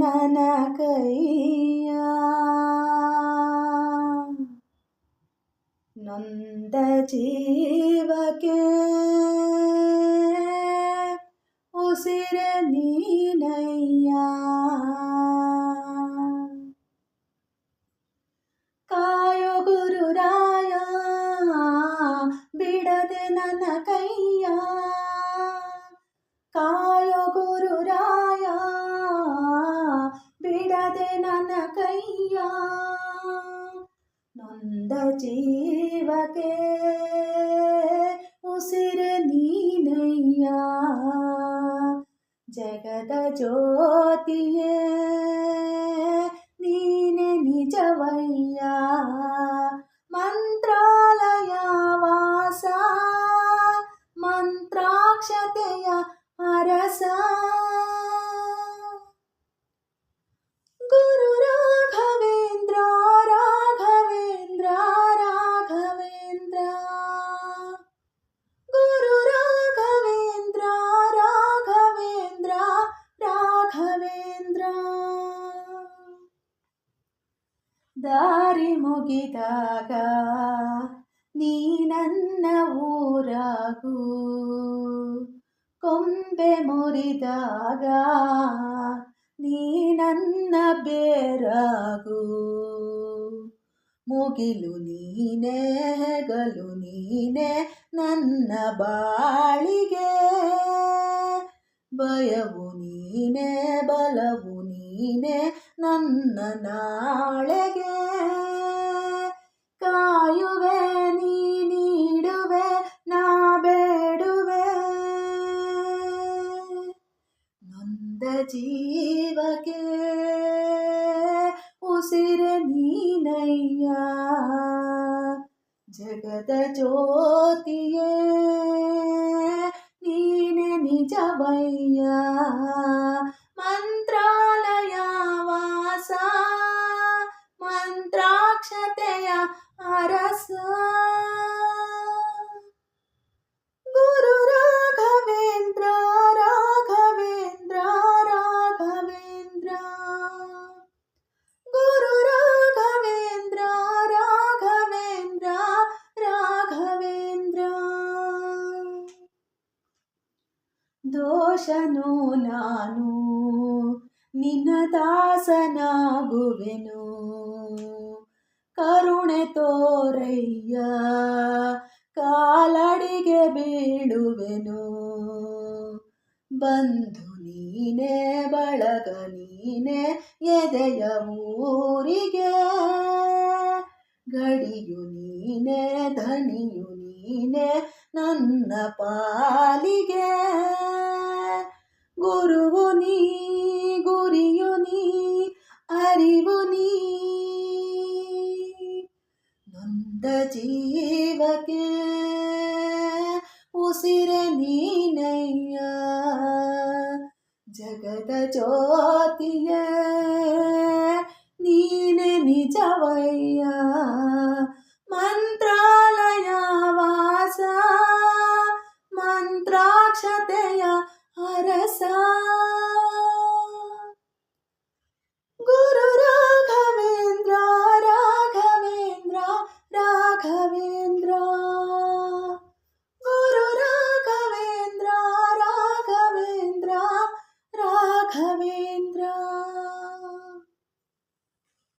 ನನ್ನ ಕೈಯ ನೊಂದ ಜೀವಕ್ಕೆ ಉಸಿರ ನೀನಯ್ಯ जीवके उसिरनी नैया जगद ज्योतिये नीने निजवैया। ದಾರಿ ಮುಗಿದಾಗ ನೀ ನನ್ನ ಊರಾಗು. ಕೊಂಬೆ ಮುರಿದಾಗ ನೀ ನನ್ನ ಬೇರಾಗು. ಮುಗಿಲು ನೀನೇ, ಹೆಗಲು ನೀನೇ ನನ್ನ ಬಾಳಿಗೆ. ಭಯವು ನೀನೇ, ಬಲವು ನೀನೇ ನನ್ನ ನಾಳೆಗೆ. जीव के उसिरनी नैया जगद ज्योतिये नीने निजवैया। मन ದೋಷನು ನಾನು. ನಿನ್ನ ದಾಸನಾಗುವೆನು. ಕರುಣೆ ತೋರಯ್ಯ, ಕಾಲಡಿಗೆ ಬೀಳುವೆನು. ಬಂಧು ನೀನೇ, ಬಳಗ ನೀನೇ, ಎದೆಯ ಊರಿಗೆ. ಗಡಿಯು ನೀನೇ ಧನಿಯು ನೀನೇ, ನನ್ನ ಪಾಲಿಗೆ. గురువుని గురియుని அறிவுனி நொந்த ஜீவக்கு உசிர நீனையா ஜகத ஜோதிய நீன நிஜவையா மந்திராலய வாச மந்திராட்சதையா